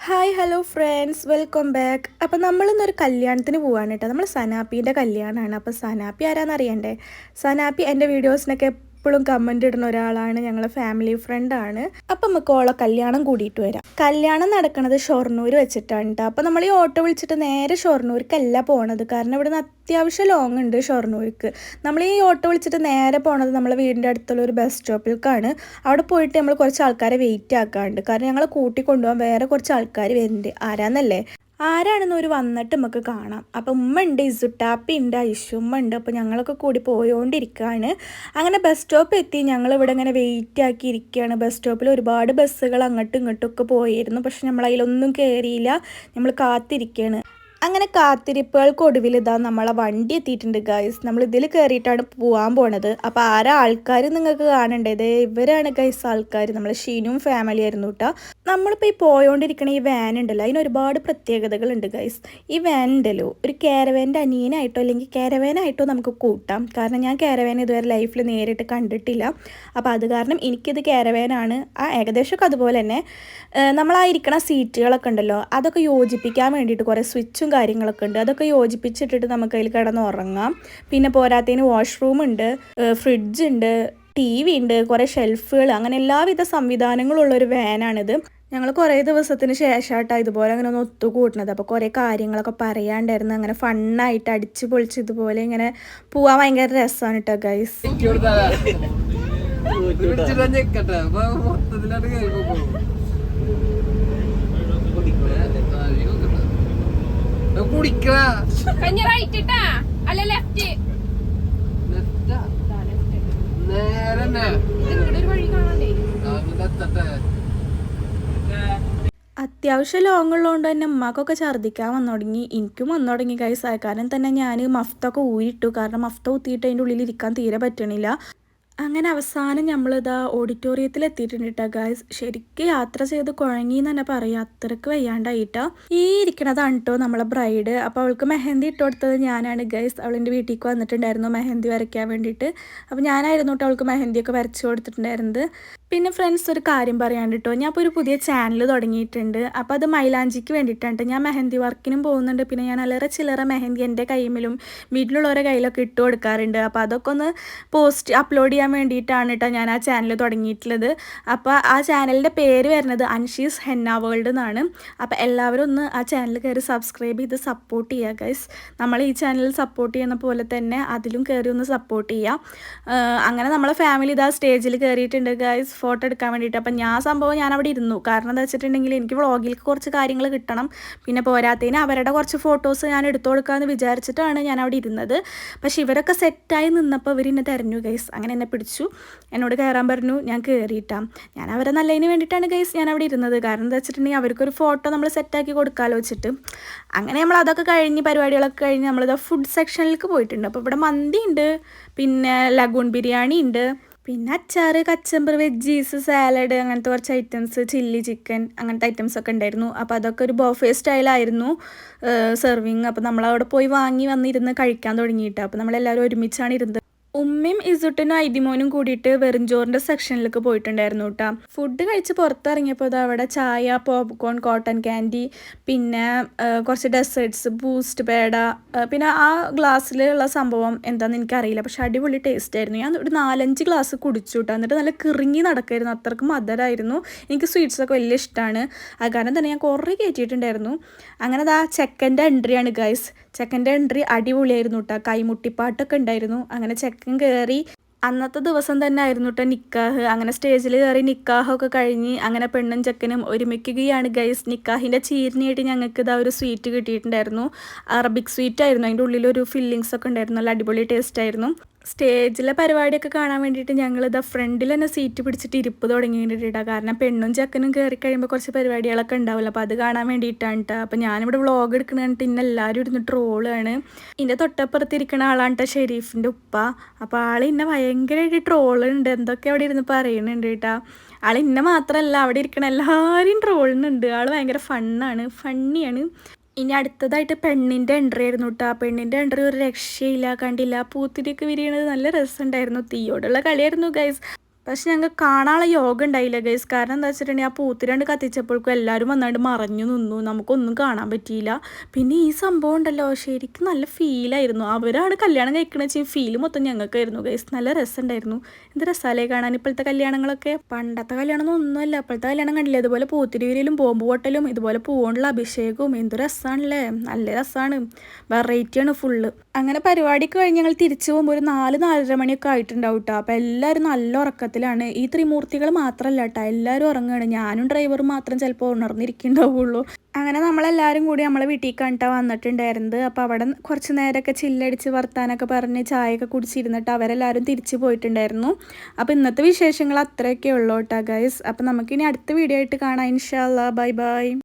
Hi hello friends welcome back അപ്പോൾ നമ്മളിന്നൊരു കല്യാണത്തിന് പോവാണ് കേട്ടോ. നമ്മൾ സനാപ്പീന്റെ കല്യാണമാണ് അപ്പോൾ സനാപ്പി ആരാന്ന് അറിയണ്ടേ സനാപ്പി എന്റെ വീഡിയോസിനൊക്കെ എപ്പോഴും കമന്റ് ഇടുന്ന ഒരാളാണ് ഞങ്ങളെ ഫാമിലി ഫ്രണ്ടാണ് അപ്പം നമുക്ക് ഓളെ കല്യാണം കൂടിയിട്ട് വരാം. കല്യാണം നടക്കുന്നത് ഷൊർണൂർ വെച്ചിട്ടാണ് കേട്ടോ അപ്പൊ നമ്മൾ ഈ ഓട്ടോ വിളിച്ചിട്ട് നേരെ ഷൊർണൂർക്കല്ല പോണത്. കാരണം ഇവിടുന്ന് അത്യാവശ്യം ലോങ് ഉണ്ട് ഷൊർണൂർക്ക്. നമ്മൾ ഈ ഓട്ടോ വിളിച്ചിട്ട് നേരെ പോണത് നമ്മളെ വീടിന്റെ അടുത്തുള്ള ഒരു ബസ് സ്റ്റോപ്പിലേക്കാണ് അവിടെ പോയിട്ട് നമ്മൾ കുറച്ച് ആൾക്കാരെ വെയിറ്റ് ആക്കാറുണ്ട് കാരണം ഞങ്ങൾ കൂട്ടി കൊണ്ടുപോകാൻ വേറെ കുറച്ച് ആൾക്കാർ വരുന്നുണ്ട് ആരാന്നല്ലേ? ആരാണെന്ന് ഒരു വന്നിട്ട് നമുക്ക് കാണാം. അപ്പം ഉമ്മ ഉണ്ട് ഇസുട്ടാപ്പി ഉണ്ട് ഐഷുമ്മ ഉണ്ട്. അപ്പോൾ ഞങ്ങളൊക്കെ കൂടി പോയോണ്ടിരിക്കുകയാണ് അങ്ങനെ ബസ് സ്റ്റോപ്പ് എത്തി. ഞങ്ങൾ ഇവിടെ ഇങ്ങനെ വെയിറ്റ് ആക്കി ഇരിക്കുകയാണ്. ബസ് സ്റ്റോപ്പിൽ ഒരുപാട് ബസ്സുകൾ അങ്ങോട്ടും ഇങ്ങോട്ടും ഒക്കെ പോയിരുന്നു. പക്ഷെ നമ്മൾ അതിലൊന്നും കയറിയില്ല നമ്മൾ കാത്തിരിക്കുകയാണ്. അങ്ങനെ കാത്തിരിപ്പുകൾക്ക് ഒടുവിൽ ഇതാ നമ്മളെ വണ്ടി എത്തിയിട്ടുണ്ട് ഗൈസ് നമ്മൾ ഇതിൽ കയറിയിട്ടാണ് പോകാൻ പോണത്. അപ്പോൾ ആരാ ആൾക്കാർ നിങ്ങൾക്ക് കാണണ്ടത് ഇവരാണ് ഗൈസ് ആൾക്കാർ നമ്മളെ ഷീനും ഫാമിലി ആയിരുന്നു കേട്ടോ നമ്മളിപ്പോൾ ഈ പോയോണ്ടിരിക്കണ ഈ വാൻ ഉണ്ടല്ലോ അതിന് ഒരുപാട് പ്രത്യേകതകളുണ്ട് ഗൈസ് ഈ വാൻ ഉണ്ടല്ലോ ഒരു കാരവാന്റെ അനിയനായിട്ടോ അല്ലെങ്കിൽ കാരവാനായിട്ടോ നമുക്ക് കൂട്ടാം. കാരണം ഞാൻ കാരവാൻ ഇതുവരെ ലൈഫിൽ നേരിട്ട് കണ്ടിട്ടില്ല. അപ്പോൾ അത് കാരണം എനിക്കിത് കാരവാനാണ് ആ ഏകദേശമൊക്കെ അതുപോലെ തന്നെ നമ്മളായിരിക്കണ സീറ്റുകളൊക്കെ ഉണ്ടല്ലോ അതൊക്കെ യോജിപ്പിക്കാൻ വേണ്ടിയിട്ട് കുറേ സ്വിച്ചും കാര്യങ്ങളൊക്കെ ഉണ്ട്. അതൊക്കെ യോജിപ്പിച്ചിട്ടിട്ട് നമുക്ക് അതിൽ കിടന്ന് ഉറങ്ങാം. പിന്നെ പോരാത്തതിന് വാഷ്റൂം ഉണ്ട് ഫ്രിഡ്ജ് ഉണ്ട് ടി വി ഉണ്ട് കുറേ ഷെൽഫുകൾ അങ്ങനെ എല്ലാവിധ സംവിധാനങ്ങളുള്ള ഒരു വാനാണിത് ഞങ്ങൾ കുറേ ദിവസത്തിന് ശേഷമായിട്ടാണ് ഇതുപോലെ അങ്ങനെ ഒന്ന് ഒത്തുകൂട്ടുന്നത് അപ്പോൾ കുറേ കാര്യങ്ങളൊക്കെ പറയാണ്ടായിരുന്നു. അങ്ങനെ ഫണ്ണായിട്ട് അടിച്ചു പൊളിച്ച് ഇതുപോലെ ഇങ്ങനെ പോവാൻ ഭയങ്കര രസമാണ് കേട്ടോ ഗൈസ് മൊത്തത്തിലാണ് കുടിക്കണ. കഞ്ഞി റൈറ്റ് ഇട്ടാ അല്ല ലെഫ്റ്റ് നേരെ ഒരു വഴി കാണണ്ടേ. എത്തട്ടെ. അത്യാവശ്യം ലോങ് ഉള്ളതുകൊണ്ട് തന്നെ ഉമ്മാക്കൊക്കെ ഛർദ്ദിക്കാൻ വന്നു തുടങ്ങി എനിക്കും വന്നു തുടങ്ങി ഗൈസ് കാരണം തന്നെ ഞാൻ മഫ്തൊക്കെ ഊരിട്ടു കാരണം മഫ്ത കുത്തിയിട്ട് അതിന്റെ ഉള്ളിൽ ഇരിക്കാൻ തീരെ പറ്റണില്ല. അങ്ങനെ അവസാനം നമ്മളിതാ ഓഡിറ്റോറിയത്തിൽ എത്തിയിട്ടുണ്ട് കേട്ടോ ഗായ്സ് ശരിക്കും യാത്ര ചെയ്ത് കുഴങ്ങി എന്ന് തന്നെ പറയാം. അത്രയ്ക്ക് വയ്യാണ്ടായിട്ടാ. ഈ ഇരിക്കണതാണ് കേട്ടോ നമ്മളെ ബ്രൈഡ് അപ്പോൾ അവൾക്ക് മെഹന്തി ഇട്ട് കൊടുത്തത് ഞാനാണ് ഗൈസ് അവളെന്റെ വീട്ടിലേക്ക് വന്നിട്ടുണ്ടായിരുന്നു മെഹന്തി വരയ്ക്കാൻ വേണ്ടിയിട്ട്. അപ്പോൾ ഞാനായിരുന്നു കേട്ടോ അവൾക്ക് മെഹന്തിയൊക്കെ വരച്ചു കൊടുത്തിട്ടുണ്ടായിരുന്നത്. പിന്നെ ഫ്രണ്ട്സ് ഒരു കാര്യം പറയാണ്ട് കേട്ടോ ഞാൻ ഇപ്പോൾ ഒരു പുതിയ ചാനൽ തുടങ്ങിയിട്ടുണ്ട്. അപ്പോൾ അത് മൈലാഞ്ചിക്ക് വേണ്ടിയിട്ടാണ് ഞാൻ മെഹന്തി വർക്കിനും പോകുന്നുണ്ട്. പിന്നെ ഞാൻ അലറ ചില്ലറ മെഹന്തി എന്റെ കൈമിലും വീട്ടിലുള്ളവരുടെ കയ്യിലൊക്കെ ഇട്ട് കൊടുക്കാറുണ്ട്. അപ്പോൾ അതൊക്കെ ഒന്ന് പോസ്റ്റ് അപ്ലോഡ് ചെയ്യാൻ വേണ്ടിയിട്ടാണ് കേട്ടോ ഞാൻ ആ ചാനൽ തുടങ്ങിയിട്ടുള്ളത്. അപ്പോൾ ആ ചാനലിന്റെ പേര് വരുന്നത് അൻഷീസ് ഹെന്ന വേൾഡ് എന്നാണ്. അപ്പോൾ എല്ലാവരും ഒന്ന് ആ ചാനൽ കയറി സബ്സ്ക്രൈബ് ചെയ്ത് സപ്പോർട്ട് ചെയ്യുക ഗൈസ് നമ്മൾ ഈ ചാനൽ സപ്പോർട്ട് ചെയ്യുന്ന പോലെ തന്നെ അതിലും കയറി ഒന്ന് സപ്പോർട്ട് ചെയ്യുക അങ്ങനെ നമ്മളെ ഫാമിലി ഇതാ സ്റ്റേജിൽ കയറിയിട്ടുണ്ട് ഗൈസ് ഫോട്ടോ എടുക്കാൻ വേണ്ടിയിട്ട്. അപ്പം ഞാൻ സംഭവം ഞാൻ അവിടെ ഇരുന്നു. കാരണം എന്താ വെച്ചിട്ടുണ്ടെങ്കിൽ എനിക്ക് വ്ളോഗിലേക്ക് കുറച്ച് കാര്യങ്ങൾ കിട്ടണം. പിന്നെ പോരാത്തതിന് അവരുടെ കുറച്ച് ഫോട്ടോസ് ഞാൻ എടുത്തു കൊടുക്കാമെന്ന് വിചാരിച്ചിട്ടാണ് ഞാൻ അവിടെ ഇരുന്നത്. പക്ഷേ ഇവരൊക്കെ സെറ്റായി നിന്നപ്പോൾ ഇവർ എന്നെ തെരഞ്ഞു ഗൈസ് അങ്ങനെ എന്നെ പിടിച്ചു. എന്നോട് കയറാൻ പറഞ്ഞു ഞാൻ കയറിയിട്ടാം ഞാൻ അവരെ നല്ലതിന് വേണ്ടിയിട്ടാണ് ഗൈസ് ഞാൻ അവിടെ ഇരുന്നത്. കാരണം എന്താ വെച്ചിട്ടുണ്ടെങ്കിൽ അവർക്കൊരു ഫോട്ടോ നമ്മൾ സെറ്റാക്കി കൊടുക്കാമല്ലോ വെച്ചിട്ട്. അങ്ങനെ നമ്മൾ അതൊക്കെ കഴിഞ്ഞ് പരിപാടികളൊക്കെ കഴിഞ്ഞ് നമ്മളിത് ഫുഡ് സെക്ഷനിലേക്ക് പോയിട്ടുണ്ട്. അപ്പോൾ ഇവിടെ മന്തി ഉണ്ട് പിന്നെ ലഗൂൺ ബിരിയാണി ഉണ്ട്. പിന്നെ അച്ചാർ കച്ചമ്പർ വെജീസ് സാലഡ് അങ്ങനത്തെ കുറച്ച് ഐറ്റംസ് ചില്ലി ചിക്കൻ അങ്ങനത്തെ ഐറ്റംസ് ഒക്കെ ഉണ്ടായിരുന്നു. അപ്പോൾ അതൊക്കെ ഒരു ബോഫേ സ്റ്റൈലായിരുന്നു സെർവിങ് അപ്പോൾ നമ്മളവിടെ പോയി വാങ്ങി വന്നിരുന്ന് കഴിക്കാൻ തുടങ്ങിയിട്ട്. അപ്പോൾ നമ്മളെല്ലാവരും ഒരുമിച്ചാണ് ഇരുന്നത്. ഉമ്മയും ഇസുട്ടിനും ഐതിമോനും കൂടിയിട്ട് വെറുംചോറിന്റെ സെക്ഷനിലേക്ക് പോയിട്ടുണ്ടായിരുന്നു കേട്ടോ ഫുഡ് കഴിച്ച് പുറത്തിറങ്ങിയപ്പോൾ അവിടെ ചായ പോപ്കോൺ കോട്ടൺ ക്യാൻഡി പിന്നെ കുറച്ച് ഡെസേർട്സ് ബൂസ്റ്റ് പേട പിന്നെ ആ ഗ്ലാസ്സിലുള്ള സംഭവം എന്താണെന്ന് എനിക്കറിയില്ല. പക്ഷെ അടിപൊളി ടേസ്റ്റ് ആയിരുന്നു. ഞാൻ ഒരു നാലഞ്ച് ഗ്ലാസ് കുടിച്ചു കേട്ടോ എന്നിട്ട് നല്ല കിറുങ്ങി നടക്കായിരുന്നു. അത്രയ്ക്ക് മധുരമായിരുന്നു എനിക്ക് സ്വീറ്റ്സൊക്കെ വലിയ ഇഷ്ടമാണ് ആ കാരണം തന്നെ ഞാൻ കുറേ കയറ്റിയിട്ടുണ്ടായിരുന്നു അങ്ങനെ അത് ആ ചെക്കന്റെ എൻട്രിയാണ് ഗൈസ് ചെക്കന്റെ എൻട്രി അടിപൊളിയായിരുന്നു കേട്ടോ കൈമുട്ടിപ്പാട്ടൊക്കെ ഉണ്ടായിരുന്നു. അങ്ങനെ ചെക്കൻ കയറി അന്നത്തെ ദിവസം തന്നെ ആയിരുന്നു കേട്ടോ നിക്കാഹ്. അങ്ങനെ സ്റ്റേജിൽ കയറി നിക്കാഹൊക്കെ കഴിഞ്ഞ് അങ്ങനെ പെണ്ണും ചെക്കനും ഒരുമിക്കുകയാണ് ഗൈസ്. നിക്കാഹിന്റെ ചീരിനായിട്ട് ഞങ്ങൾക്ക് ഇതാ ഒരു സ്വീറ്റ് കിട്ടിയിട്ടുണ്ടായിരുന്നു. അറബിക് സ്വീറ്റ് ആയിരുന്നു അതിന്റെ ഉള്ളിൽ ഒരു ഫില്ലിങ്സ് ഒക്കെ ഉണ്ടായിരുന്നു. നല്ല അടിപൊളി ടേസ്റ്റ് ആയിരുന്നു. സ്റ്റേജിലെ പരിപാടിയൊക്കെ കാണാൻ വേണ്ടിയിട്ട് ഞങ്ങൾ ഇതാ ഫ്രണ്ടിൽ തന്നെ സീറ്റ് പിടിച്ചിട്ട് ഇരിപ്പ് തുടങ്ങിയിട്ടാ. കാരണം പെണ്ണും ചെക്കനും കയറി കഴിയുമ്പോൾ കുറച്ച് പരിപാടികളൊക്കെ ഉണ്ടാവില്ല അപ്പോൾ അത് കാണാൻ വേണ്ടിയിട്ടാണ് കേട്ടോ അപ്പോൾ ഞാനിവിടെ വ്ളോഗ് എടുക്കണ കണ്ടിട്ട് ഇന്ന് എല്ലാവരും ഇരുന്ന് ട്രോളാണ് ഇതിന്റെ തൊട്ടപ്പുറത്ത് ഇരിക്കുന്ന ആളാണ് കേട്ടോ ഷെരീഫിന്റെ ഉപ്പ. അപ്പോൾ ആൾ ഇന്നെ ഭയങ്കരമായിട്ട് ട്രോളുണ്ട് എന്തൊക്കെ അവിടെ ഇരുന്ന് പറയുന്നുണ്ട് കേട്ടോ ആൾ ഇന്നെ മാത്രമല്ല അവിടെ ഇരിക്കണ എല്ലാവരും ട്രോളുന്നുണ്ട് ആൾ ഭയങ്കര ഫണ്ണാണ് ഫണ്ണിയാണ് ഇനി അടുത്തതായിട്ട് പെണ്ണിന്റെ എൻട്രി ആയിരുന്നു കേട്ടോ ആ പെണ്ണിന്റെ എൻട്രി ഒരു രക്ഷയില്ല കണ്ടില്ല. പൂത്തിരിയൊക്കെ വിരിയണത് നല്ല രസമുണ്ടായിരുന്നു. തീയോടുള്ള കളിയായിരുന്നു ഗൈസ് പക്ഷെ ഞങ്ങൾക്ക് കാണാനുള്ള യോഗം ഉണ്ടായില്ല ഗൈസ് കാരണം എന്താ വെച്ചിട്ടുണ്ടെങ്കിൽ ആ പൂത്തിരണ്ട് കത്തിച്ചപ്പോഴേക്കും എല്ലാവരും വന്നാണ്ട് മറഞ്ഞു നിന്നു. നമുക്കൊന്നും കാണാൻ പറ്റിയില്ല. പിന്നെ ഈ സംഭവം ഉണ്ടല്ലോ ശരിക്കും നല്ല ഫീലായിരുന്നു അവരാണ് കല്യാണം കഴിക്കണ വെച്ചാൽ ഫീൽ മൊത്തം ഞങ്ങൾക്കായിരുന്നു ഗൈസ് നല്ല രസമുണ്ടായിരുന്നു. എന്ത് രസാലേ കാണാൻ ഇപ്പോഴത്തെ കല്യാണങ്ങളൊക്കെ. പണ്ടത്തെ കല്യാണം ഒന്നുമല്ല. ഇപ്പോഴത്തെ കല്യാണം കണ്ടില്ലേ? ഇതുപോലെ പൂത്തിരിവിരിയിലും ബോംബ് പൊട്ടലും ഇതുപോലെ പൂവുള്ള അഭിഷേകവും. എന്ത് രസമാണല്ലേ നല്ല രസമാണ് വെറൈറ്റിയാണ് ഫുള്ള് അങ്ങനെ പരിപാടിക്ക് കഴിഞ്ഞ് ഞങ്ങൾ തിരിച്ചു പോകുമ്പോൾ ഒരു നാല് നാലര മണിയൊക്കെ ആയിട്ടുണ്ടാവും കേട്ടോ അപ്പോൾ എല്ലാവരും നല്ല ഉറക്കത്തിലാണ്. ഈ ത്രിമൂർത്തികൾ മാത്രമല്ല കേട്ടോ എല്ലാവരും ഉറങ്ങുകയാണ് ഞാനും ഡ്രൈവറും മാത്രം ചിലപ്പോൾ ഉണർന്നിരിക്കുന്നുണ്ടാവുള്ളൂ. അങ്ങനെ നമ്മളെല്ലാവരും കൂടി നമ്മളെ വീട്ടിൽ കണ്ടിട്ടാണ് വന്നിട്ടുണ്ടായിരുന്നത്. അപ്പോൾ അവിടെ കുറച്ച് നേരമൊക്കെ ചില്ലടിച്ച് വർത്താനൊക്കെ പറഞ്ഞ് ചായയൊക്കെ കുടിച്ചിരുന്നിട്ട് അവരെല്ലാവരും തിരിച്ചു പോയിട്ടുണ്ടായിരുന്നു. അപ്പോൾ ഇന്നത്തെ വിശേഷങ്ങൾ അത്രയൊക്കെ ഉള്ളൂ കേട്ടോ ഗൈസ് അപ്പോൾ നമുക്കിനി അടുത്ത വീഡിയോ ആയിട്ട് കാണാം. ഇൻഷാല്ലാ ബൈ ബൈ